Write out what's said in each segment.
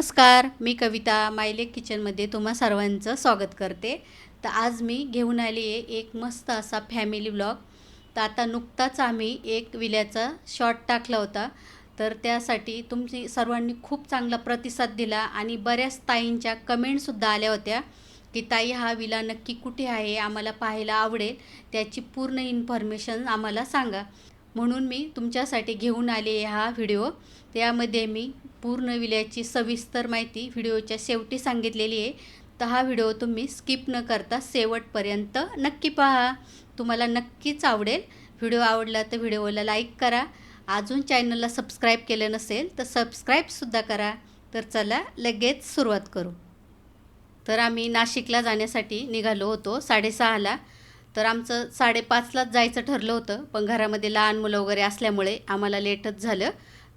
नमस्कार मी कविता मायलेक किचनमध्ये तुम्हा सर्वांचं स्वागत करते. तर आज मी घेऊन आली आहे एक मस्त असा फॅमिली ब्लॉग तर आता नुकताच आम्ही एक विल्याचा शॉर्ट टाकला होता. तर त्यासाठी तुमची सर्वांनी खूप चांगला प्रतिसाद दिला आणि बऱ्याच ताईंच्या कमेंटसुद्धा आल्या होत्या की ताई हा विला नक्की कुठे आहे? आम्हाला पाहायला आवडेल. त्याची पूर्ण इन्फॉर्मेशन आम्हाला सांगा. म्हणून मी तुमच्यासाठी घेऊन आले आहे हा व्हिडिओ त्यामध्ये मी पूर्ण विल्याची सविस्तर माहिती व्हिडिओच्या शेवटी सांगितलेली आहे. तर हा व्हिडिओ तुम्ही स्किप न करता शेवटपर्यंत नक्की पहा. तुम्हाला नक्कीच आवडेल. व्हिडिओ आवडला तर व्हिडिओला लाईक करा. अजून चॅनलला सबस्क्राईब केलं नसेल तर सबस्क्राईबसुद्धा करा. तर चला लगेच सुरुवात करू. तर आम्ही नाशिकला जाण्यासाठी निघालो होतो साडेसहाला. तर आमचं साडेपाचलाच जायचं ठरलं होतं. पण घरामध्ये लहान मुलं वगैरे असल्यामुळे आम्हाला लेटच झालं.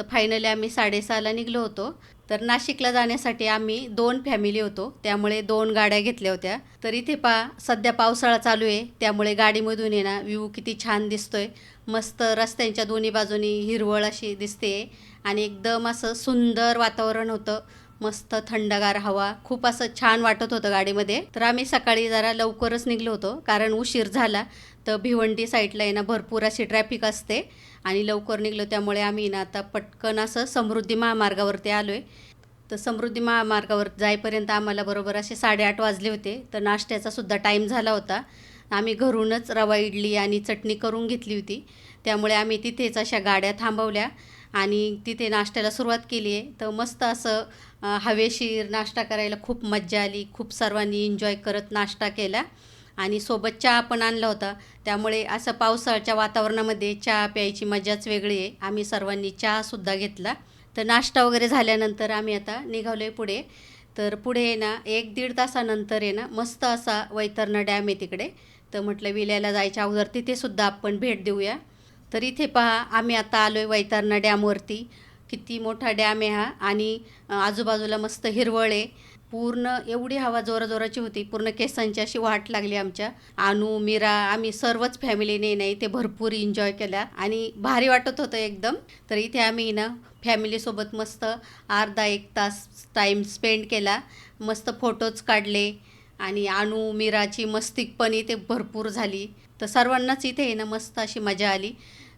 तर फायनली आम्ही साडेसहाला निघलो होतो. तर नाशिकला जाण्यासाठी आम्ही दोन फॅमिली होतो. त्यामुळे दोन गाड्या घेतल्या होत्या. तर इथे पा सध्या पावसाळा चालू आहे. त्यामुळे गाडीमधून ये ना व्ह्यू किती छान दिसतोय. मस्त रस्त्यांच्या दोन्ही बाजूनी हिरवळ अशी दिसते. आणि एकदम असं सुंदर वातावरण होतं. मस्त थंडगार हवा. खूप असं छान वाटत होतं गाडीमध्ये. तर आम्ही सकाळी जरा लवकरच निघलो होतो. कारण उशीर झाला. तर भिवंडी साईडला आहे ना भरपूर अशी ट्रॅफिक असते. आणि लवकर निघलो त्यामुळे आम्ही ना आता पटकन असं समृद्धी महामार्गावरती आलो आहे तर समृद्धी महामार्गावर जाईपर्यंत आम्हाला बरोबर असे साडेआठ वाजले होते. तर नाश्त्याचा सुद्धा टाईम झाला होता. आम्ही घरूनच रवा इडली आणि चटणी करून घेतली होती. त्यामुळे आम्ही तिथेच अशा गाड्या थांबवल्या आणि तिथे नाश्त्याला सुरुवात केली आहे. तर मस्त असं हवेशीर नाश्ता करायला खूप मज्जा आली. खूप सर्वांनी एन्जॉय करत नाश्ता केला. आणि सोबत चहा पण आणला होता. त्यामुळे असं पावसाळ्याच्या वातावरणामध्ये चहा प्यायची मजाच वेगळी आहे. आम्ही सर्वांनी चहासुद्धा घेतला. तर नाश्ता वगैरे झाल्यानंतर आम्ही आता निघालो आहे पुढे. तर पुढे आहे ना एक दीड तासानंतर आहे ना मस्त असा वैतरणा डॅम आहे तिकडे. तर म्हटलं विल्याला जायच्या अगोदर तिथेसुद्धा आपण भेट देऊया. तर इथे पहा आम्ही आता आलो आहे वैतरणा डॅमवरती. किती मोठा डॅम आहे हा. आणि आजूबाजूला मस्त हिरवळ आहे. पूर्ण एवढी हवा जोराजोराची होती. पूर्ण केसांची अशी वाट लागली आमच्या. अनु मीरा आम्ही सर्वच फॅमिलीने नाही ते भरपूर एन्जॉय केला. आणि भारी वाटत होतं एकदम. तर इथे आम्ही ना फॅमिलीसोबत मस्त अर्धा एक तास टाईम स्पेंड केला. मस्त फोटोज काढले. आणि अनु मीराची मस्तिक पण इथे भरपूर झाली. तर सर्वांनाच इथे ना मस्त अशी मजा आली.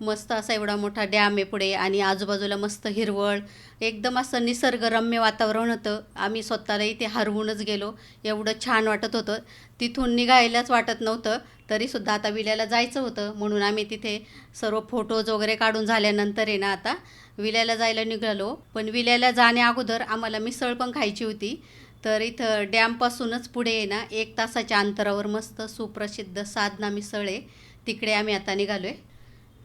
मस्त असा एवढा मोठा डॅम आहे पुढे आणि आजूबाजूला मस्त हिरवळ. एकदम असं निसर्गरम्य वातावरण होतं. आम्ही स्वतःला इथे हरवूनच गेलो. एवढं छान वाटत होतं. तिथून निघायलाच वाटत नव्हतं. तरीसुद्धा आता विल्याला जायचं होतं. म्हणून आम्ही तिथे सर्व फोटोज वगैरे काढून झाल्यानंतर आहे ना आता विल्याला जायला निघालो. पण विल्याला जाण्या अगोदर आम्हाला मिसळ पण खायची होती. तर इथं डॅमपासूनच पुढे आहे ना एक तासाच्या अंतरावर मस्त सुप्रसिद्ध साधना मिसळ आहे. तिकडे आम्ही आता निघालो आहे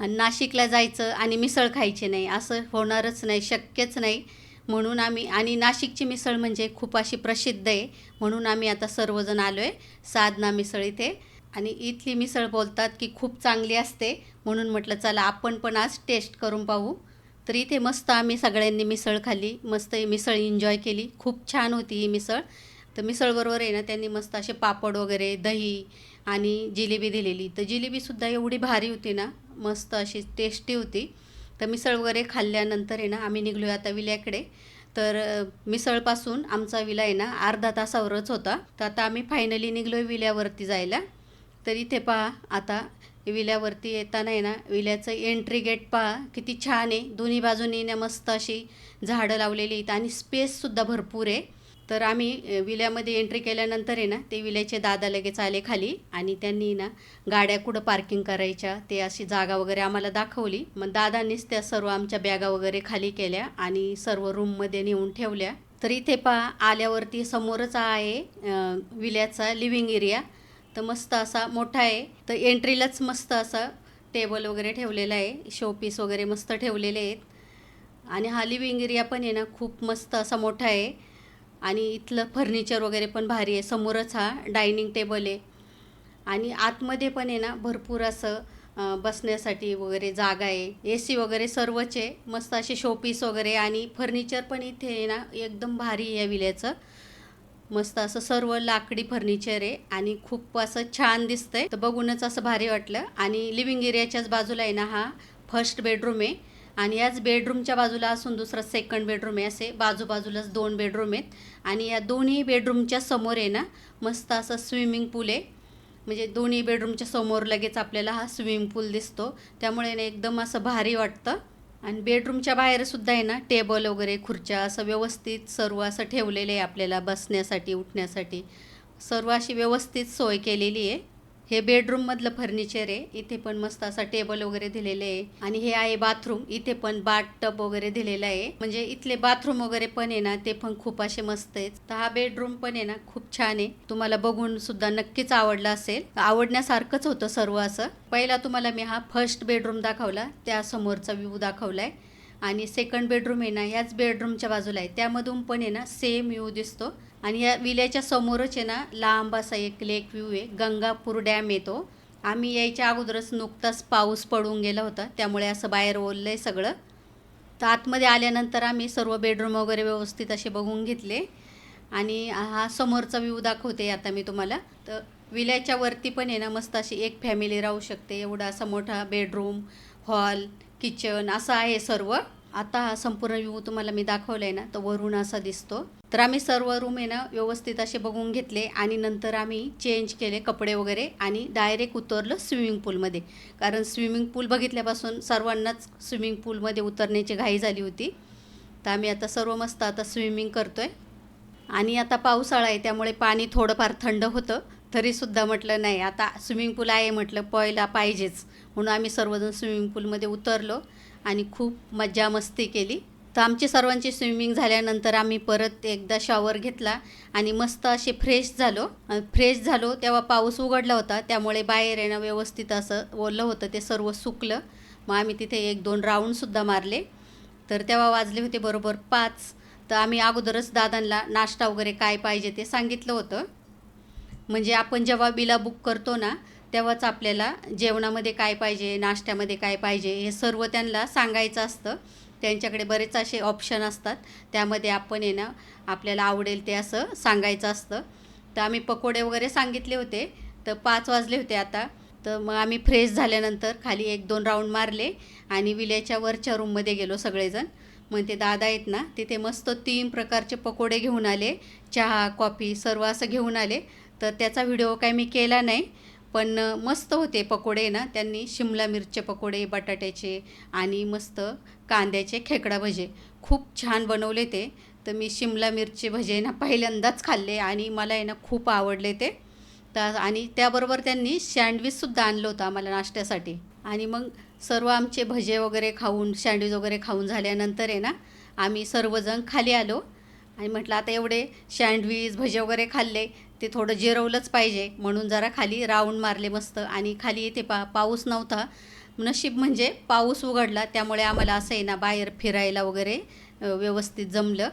आणि नाशिकला जायचं आणि मिसळ खायची नाही असं होणारच नाही शक्यच नाही. म्हणून आम्ही आणि नाशिकची मिसळ म्हणजे खूप अशी प्रसिद्ध आहे म्हणून आम्ही आता सर्वजण आलो आहे साधना मिसळ इथे. आणि इथली मिसळ बोलतात की खूप चांगली असते म्हणून म्हटलं चला आपण पण आज टेस्ट करून पाहू. तर इथे मस्त आम्ही सगळ्यांनी मिसळ खाल्ली मस्त ही मिसळ एन्जॉय केली खूप छान होती ही मिसळ. तर मिसळबरोबर आहे ना त्यांनी मस्त असे पापड वगैरे दही आणि जिलेबी दिलेली. तर जिलेबीसुद्धा एवढी भारी होती ना मस्त अशी टेस्टी होती. तर मिसळ वगैरे खाल्ल्यानंतर आहे ना आम्ही निघलो आता विल्याकडे. तर मिसळपासून आमचा विला आहे ना अर्धा तासावरच होता. तर आता आम्ही फायनली निघलो आहे विल्यावरती जायला. तर इथे पहा आता विल्यावरती येताना आहे ना विल्याचं एंट्री गेट पहा किती छान आहे. दोन्ही बाजूनी ना मस्त अशी झाडं लावलेली आहेत आणि स्पेससुद्धा भरपूर आहे. तर आम्ही विल्यामध्ये एंट्री केल्यानंतर आहे ना ते विल्याचे दादा लगेच आले खाली आणि त्यांनी ना गाड्या कुठं पार्किंग करायच्या ते अशी जागा वगैरे आम्हाला दाखवली. मग दादांनीच त्या सर्व आमच्या बॅगा वगैरे खाली केल्या आणि सर्व रूममध्ये नेऊन ठेवल्या. तर इथे पहा आल्यावरती समोरच आहे विल्याचा लिव्हिंग एरिया तर मस्त असा मोठा आहे. तर एंट्रीलाच मस्त असा टेबल वगैरे ठेवलेला आहे. शोपीस वगैरे मस्त ठेवलेले आहेत. आणि हा लिव्हिंग एरिया पण आहे ना खूप मस्त असा मोठा आहे. आणि इथलं फर्निचर वगैरे पण भारी आहे. समोरच हा डायनिंग टेबल आहे. आणि आतमध्ये पण आहे ना भरपूर असं बसण्यासाठी वगैरे जागा आहे. ए सी वगैरे सर्वच आहे. मस्त असे शोपीस वगैरे आणि फर्निचर पण इथे आहे ना एकदम भारी आहे विल्याचं मस्त असं सर्व लाकडी फर्निचर आहे आणि खूप असं छान दिसतंय. तर बघूनच असं भारी वाटलं. आणि लिव्हिंग एरियाच्याच बाजूला आहे ना हा फर्स्ट बेडरूम आहे. आणि याच बेडरूमच्या बाजूला असून दुसरा सेकंड बेडरूम आहे असे. बाजूबाजूलाच दोन बेडरूम आहेत. आणि या दोन्ही बेडरूमच्या समोर आहे ना मस्त असं स्विमिंग पूल आहे. म्हणजे दोन्ही बेडरूमच्या समोर लगेच आपल्याला हा स्विमिंग पूल दिसतो. त्यामुळे ना एकदम असं भारी वाटतं. आणि बेडरूमच्या बाहेरसुद्धा आहे ना टेबल वगैरे खुर्च्या असं व्यवस्थित सर्व असं ठेवलेलं आहे आपल्याला बसण्यासाठी उठण्यासाठी. सर्व अशी व्यवस्थित सोय केलेली आहे. हे बेडरूममधलं फर्निचर आहे. इथे पण मस्त असा टेबल वगैरे दिलेले आहे. आणि हे आहे बाथरूम इथे पण बाथ टब वगैरे दिलेलं आहे. म्हणजे इथले बाथरूम वगैरे पण आहे ना ते पण खूप असे मस्त आहेत. तर हा बेडरूम पण आहे ना खूप छान आहे. तुम्हाला बघून सुद्धा नक्कीच आवडला असेल. आवडण्यासारखंच होतं सर्व असं. पहिला तुम्हाला मी हा फर्स्ट बेडरूम दाखवला. त्या समोरचा व्ह्यू दाखवलाय. आणि सेकंड बेडरूम आहे ना ह्याच बेडरूमच्या बाजूला आहे. त्यामधून पण आहे ना सेम व्ह्यू दिसतो. आणि या विल्याच्या समोरच आहे ना लांब असा एक लेक व्ह्यू आहे. गंगापूर डॅम येतो आम्ही यायच्या अगोदरच नुकताच पाऊस पडून गेला होता. त्यामुळे असं बाहेर ओललं आहे सगळं. तर आतमध्ये आल्यानंतर आम्ही सर्व बेडरूम वगैरे व्यवस्थित असे बघून घेतले. आणि हा समोरचा व्ह्यू दाखवते आता मी तुम्हाला. तर विल्याच्या वरती पण आहे ना मस्त अशी एक फॅमिली राहू शकते. एवढा असा मोठा बेडरूम हॉल किचन असं आहे सर्व. आता हा संपूर्ण व्ह्यू तुम्हाला मी दाखवला आहे ना तर वरून असा दिसतो. तर आम्ही सर्व रूम आहे ना व्यवस्थित असे बघून घेतले आणि नंतर आम्ही चेंज केले कपडे वगैरे आणि डायरेक्ट उतरलो स्विमिंग पूलमध्ये कारण स्विमिंग पूल बघितल्यापासून सर्वांनाच स्विमिंग पूलमध्ये उतरण्याची घाई झाली होती. तर आम्ही आता सर्व मस्त आता स्विमिंग करतो आहे आणि आता पावसाळा आहे त्यामुळे पाणी थोडंफार थंड होतं. तरीसुद्धा म्हटलं नाही आता स्विमिंग पूल आहे म्हटलं पॉयला पाहिजेच. म्हणून आम्ही सर्वजण स्विमिंग पूलमध्ये उतरलो. आणि खूप मजा मस्ती केली. तर आमची सर्वांची स्विमिंग झाल्यानंतर आम्ही परत एकदा शॉवर घेतला आणि मस्त असे फ्रेश झालो. फ्रेश झालो तेव्हा पाऊस उघडला होता. त्यामुळे बाहेर येणं व्यवस्थित असं ओलं होतं. ते सर्व सुकलं. मग आम्ही तिथे एक दोन राऊंडसुद्धा मारले. तर तेव्हा वाजले होते बरोबर पाच. तर आम्ही अगोदरच दादांना नाश्ता वगैरे काय पाहिजे ते सांगितलं होतं. म्हणजे आपण जेव्हा बिला बुक करतो ना तेव्हाच आपल्याला जेवणामध्ये काय पाहिजे नाश्त्यामध्ये काय पाहिजे हे सर्व त्यांना सांगायचं असतं. त्यांच्याकडे बरेच असे ऑप्शन असतात. त्यामध्ये आपण आहे ना आपल्याला आवडेल ते असं सांगायचं असतं. तर आम्ही पकोडे वगैरे सांगितले होते. तर पाच वाजले होते आता. तर मग आम्ही फ्रेश झाल्यानंतर खाली एक दोन राऊंड मारले आणि विल्याच्या वरच्या रूममध्ये गेलो सगळेजण. मग ते दादा आहेत ना तिथे मस्त तीन प्रकारचे पकोडे घेऊन आले. चहा कॉफी सर्व असं घेऊन आले. तर त्याचा व्हिडिओ काय मी केला नाही. पण मस्त होते पकोडे ना. त्यांनी शिमला मिरचे पकोडे बटाट्याचे आणि मस्त कांद्याचे खेकडा भजे. खूप छान बनवले ते. तर मी शिमला मिरची भजे ना पहिल्यांदाच खाल्ले आणि मला आहे ना खूप आवडले ते. तर आणि त्याबरोबर त्यांनी सँडविचसुद्धा आणलं होतं आम्हाला नाश्त्यासाठी. आणि मग सर्व आमचे भजे वगैरे खाऊन सँडविच वगैरे खाऊन झाल्यानंतर आहे ना आम्ही सर्वजण खाली आलो. आणि म्हटलं आता एवढे सँडविच भजे वगैरे खाल्ले. ते थोडं जिरवलंच पाहिजे. म्हणून जरा खाली राऊंड मारले मस्त. आणि खाली इथे पा पाऊस नव्हता. नशीब म्हणजे पाऊस उघडला. त्यामुळे आम्हाला असं आहे ना बाहेर फिरायला वगैरे व्यवस्थित जमलं.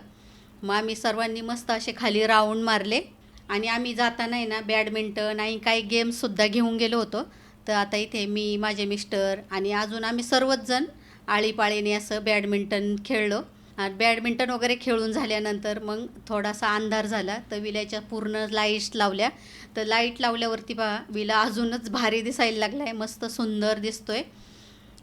मग आम्ही सर्वांनी मस्त असे खाली राऊंड मारले. आणि आम्ही जाताना आहे ना बॅडमिंटन आणि काही गेम्ससुद्धा घेऊन गेलो होतो. तर आता इथे मी माझे मिस्टर आणि अजून आम्ही सर्वच जण आळीपाळीने असं बॅडमिंटन खेळलो. बॅडमिंटन वगैरे खेळून झाल्यानंतर मग थोडासा अंधार झाला. तर विल्याच्या पूर्ण लाईट्स लावल्या. तर लाइट लावल्यावरती पहा विला अजूनच भारी दिसायला लागला आहे मस्त सुंदर दिसतो आहे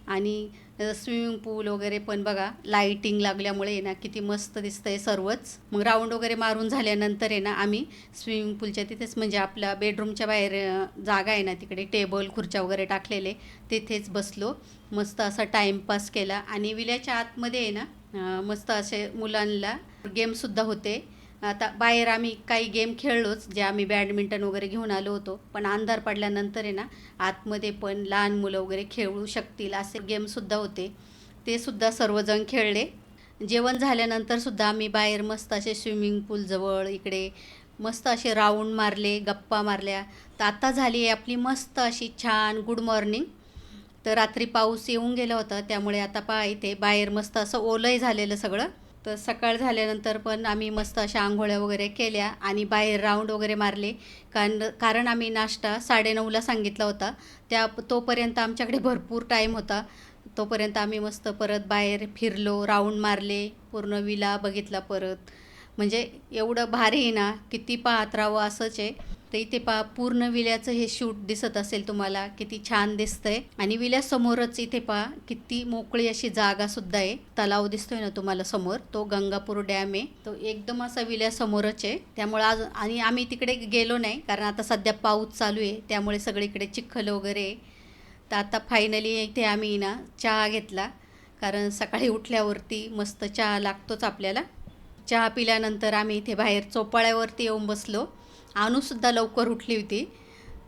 आणि स्विमिंग पूल वगैरे पण बघा लाईटिंग लागल्यामुळे आहे ना किती मस्त दिसतं आहे सर्वच. मग राऊंड वगैरे मारून झाल्यानंतर आहे ना आम्ही स्विमिंग पूलच्या तिथेच म्हणजे आपल्या बेडरूमच्या बाहेर जागा आहे ना तिकडे टेबल खुर्च्या वगैरे टाकलेले तिथेच बसलो. मस्त असा टाईमपास केला. आणि विल्याच्या आतमध्ये आहे ना मस्त असे मुलांना गेमसुद्धा होते. आता बाहेर आम्ही काही गेम खेळलोच जे आम्ही बॅडमिंटन वगैरे घेऊन आलो होतो. पण अंधार पडल्यानंतर आहे ना आतमध्ये पण लहान मुलं वगैरे खेळू शकतील असे गेमसुद्धा होते. ते सुद्धा सर्वजण खेळले. जेवण झाल्यानंतर सुद्धा आम्ही बाहेर मस्त असे स्विमिंग पूलजवळ इकडे मस्त असे राऊंड मारले गप्पा मारल्या. तर आता झाली आहे आपली मस्त अशी छान गुड मॉर्निंग. तर रात्री पाऊस येऊन गेला होता त्यामुळे आता पहा इथे बाहेर मस्त असं ओलंही झालेलं सगळं. तर सकाळ झाल्यानंतर पण आम्ही मस्त अशा आंघोळ्या वगैरे केल्या आणि बाहेर राऊंड वगैरे मारले. कारण कारण आम्ही नाश्ता साडेनऊला सांगितला होता. त्या तोपर्यंत आमच्याकडे भरपूर टाईम होता. तोपर्यंत आम्ही मस्त परत बाहेर फिरलो राऊंड मारले पूर्ण विला बघितला परत. म्हणजे एवढं भारी आहे ना किती पाहत राहावं असंच आहे. तर इथे पहा पूर्ण विल्याचं हे शूट दिसत असेल तुम्हाला किती छान दिसतंय. आणि विल्यासमोरच इथे पहा किती मोकळी अशी जागा सुद्धा आहे. तलाव दिसतोय ना तुम्हाला समोर तो गंगापूर डॅम आहे. तो एकदम असा विल्यासमोरच आहे. त्यामुळे आज आणि आम्ही तिकडे गेलो नाही कारण आता सध्या पाऊस चालू आहे. त्यामुळे सगळीकडे चिखल वगैरे तर आता फायनली इथे आम्ही ना चहा घेतला कारण सकाळी उठल्यावरती मस्त चहा लागतोच आपल्याला. चहा पिल्यानंतर आम्ही इथे बाहेर चोपाळ्यावरती येऊन बसलो. अनुसुद्धा लवकर उठली होती.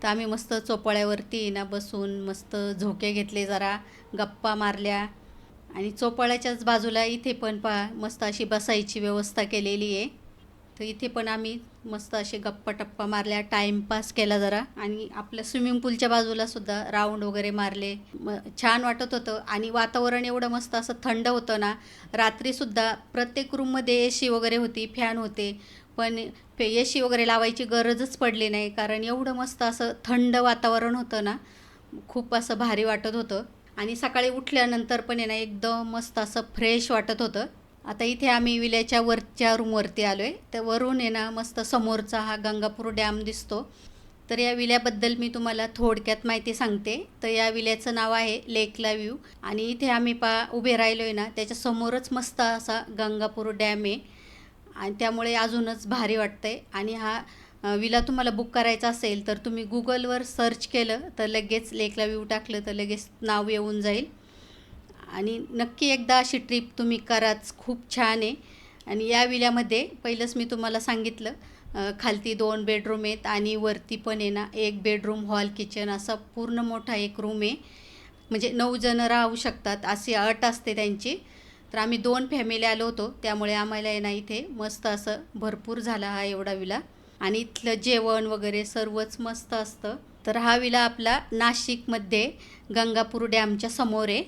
तर आम्ही मस्त चोपाळ्यावरती ना बसून मस्त झोके घेतले जरा गप्पा मारल्या. आणि चोपाळ्याच्याच बाजूला इथे पण पा मस्त अशी बसायची व्यवस्था केलेली आहे. तर इथे पण आम्ही मस्त असे गप्पा टप्पा मारल्या टाईमपास केला जरा. आणि आपल्या स्विमिंग पूलच्या बाजूला सुद्धा राऊंड वगैरे मारले. म छान वाटत होतं. आणि वातावरण एवढं मस्त असं थंड होतं ना रात्रीसुद्धा प्रत्येक रूममध्ये ए सी वगैरे होती फॅन होते. पण पेयशी वगैरे लावायची गरजच पडली नाही कारण एवढं मस्त असं थंड वातावरण होतं ना खूप असं भारी वाटत होतं. आणि सकाळी उठल्यानंतर पण आहे ना एकदम मस्त असं फ्रेश वाटत होतं. आता इथे आम्ही विल्याच्या वरच्या रूमवरती आलो आहे तर वरून आहे ना मस्त समोरचा हा गंगापूर डॅम दिसतो. तर या विल्याबद्दल मी तुम्हाला थोडक्यात माहिती सांगते. तर या विल्याचं नाव आहे लेकला व्ह्यू आणि इथे आम्ही पा उभे राहिलो आहे ना त्याच्यासमोरच मस्त असा गंगापूर डॅम आहे. आणि त्यामुळे अजूनच भारी वाटतंय. आणि हा विला तुम्हाला बुक करायचा असेल तर तुम्ही गुगलवर सर्च केलं तर लगेच लेकला व्यू टाकलं तर लगेच नाव येऊन जाईल. आणि नक्की एकदा अशी ट्रिप तुम्ही कराच खूप छान आहे. आणि या विल्यामध्ये पहिलंच मी तुम्हाला सांगितलं खालती दोन बेडरूम आहेत आणि वरती पण आहे ना एक बेडरूम हॉल किचन असा पूर्ण मोठा एक रूम आहे. म्हणजे नऊ जणं राहू शकतात अशी अट असते त्यांची. तर आम्ही दोन फॅमिली आलो होतो. त्यामुळे आम्हाला आहे ना इथे मस्त असं भरपूर झाला हा एवढा विला. आणि इथलं जेवण वगैरे सर्वच मस्त असतं. तर हा विला आपला नाशिकमध्ये गंगापूर डॅमच्या समोर आहे.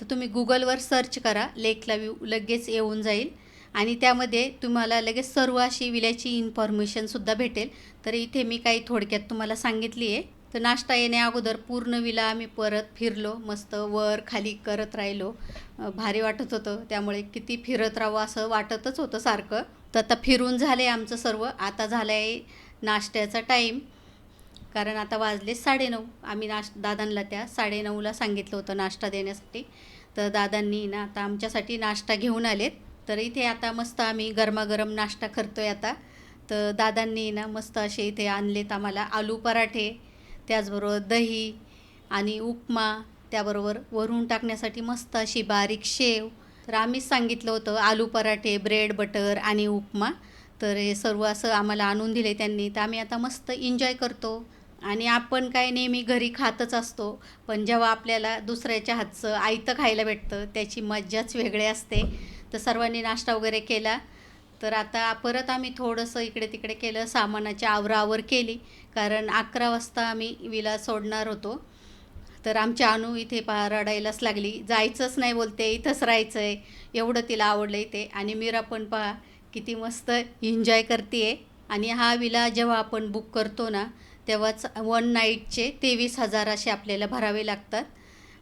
तर तुम्ही गुगलवर सर्च करा लेकला व्यू लगेच येऊन जाईल. आणि त्यामध्ये तुम्हाला लगेच सर्व अशी विल्याची इन्फॉर्मेशनसुद्धा भेटेल. तर इथे मी काही थोडक्यात तुम्हाला सांगितली आहे. तर नाश्ता येण्या अगोदर पूर्ण विला आम्ही परत फिरलो मस्त वर खाली करत राहिलो. भारी वाटत होतं. त्यामुळे किती फिरत राहावं असं वाटतच होतं सारखं. तर आता फिरून झाले आमचं सर्व. आता झालं आहे नाश्त्याचा टाईम कारण आता वाजले साडेनऊ. आम्ही नाश दादांना त्या साडेनऊला सांगितलं होतं नाश्ता देण्यासाठी. तर दादांनी ना आता आमच्यासाठी नाश्ता घेऊन आलेत. तर इथे आता मस्त आम्ही गरमागरम नाश्ता करतो आहे आता. तर दादांनी ना मस्त असे इथे आणलेत आम्हाला आलू पराठे. त्याचबरोबर दही आणि उपमा त्याबरोबर वरून टाकण्यासाठी मस्त अशी बारीक शेव. तर आम्हीच सांगितलं होतं आलू पराठे ब्रेड बटर आणि उपमा. तर हे सर्व असं आम्हाला आणून दिले त्यांनी. तर आम्ही आता मस्त एन्जॉय करतो. आणि आपण काय नेहमी घरी खातच असतो. पण जेव्हा आपल्याला दुसऱ्याच्या हातचं आयतं खायला भेटतं त्याची मज्जाच वेगळी असते. तर सर्वांनी नाश्ता वगैरे केला. तर आता परत आम्ही थोडंसं इकडे तिकडे केलं सामानाची आवरावर केली. कारण अकरा वाजता आम्ही विला सोडणार होतो. तर आमची अनु इथे पहा रडायलाच लागली. जायचंच नाही बोलते इथंच राहायचं आहे एवढं तिला आवडलं इथे. आणि मीरा पण पहा किती मस्त एन्जॉय करते आणि हा विला जेव्हा आपण बुक करतो ना तेव्हाच वन नाईटचे तेवीस हजार असे आपल्याला भरावे लागतात.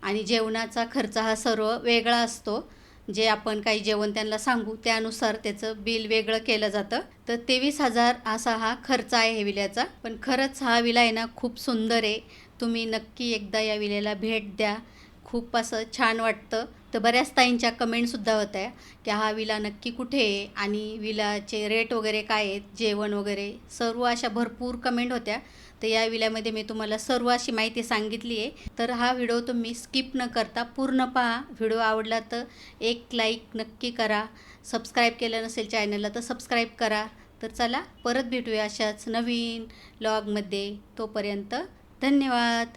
आणि जेवणाचा खर्च हा सर्व वेगळा असतो. जे आपण काही जेवण त्यांना सांगू त्यानुसार त्याचं बिल वेगळं केलं जातं. तर तेवीस हजार असा हा खर्च आहे हे विल्याचा. पण खरंच हा विला आहे ना खूप सुंदर आहे. तुम्ही नक्की एकदा या विल्याला भेट द्या. खूप असं छान वाटतं. तर बऱ्याच ताईंच्या कमेंटसुद्धा होत्या की हा विला नक्की कुठे आहे आणि विलाचे रेट वगैरे काय आहेत जेवण वगैरे सर्व अशा भरपूर कमेंट होत्या. तर या विल्यामध्ये मी तुम्हाला सर्व अशी माहिती सांगितली आहे. तर हा व्हिडिओ तुम्ही स्किप न करता पूर्ण पहा. व्हिडिओ आवडला तर एक लाईक नक्की करा. सबस्क्राईब केलं नसेल चॅनलला तर सबस्क्राईब करा. तर चला परत भेटूया अशाच नवीन लॉगमध्ये तोपर्यंत धन्यवाद.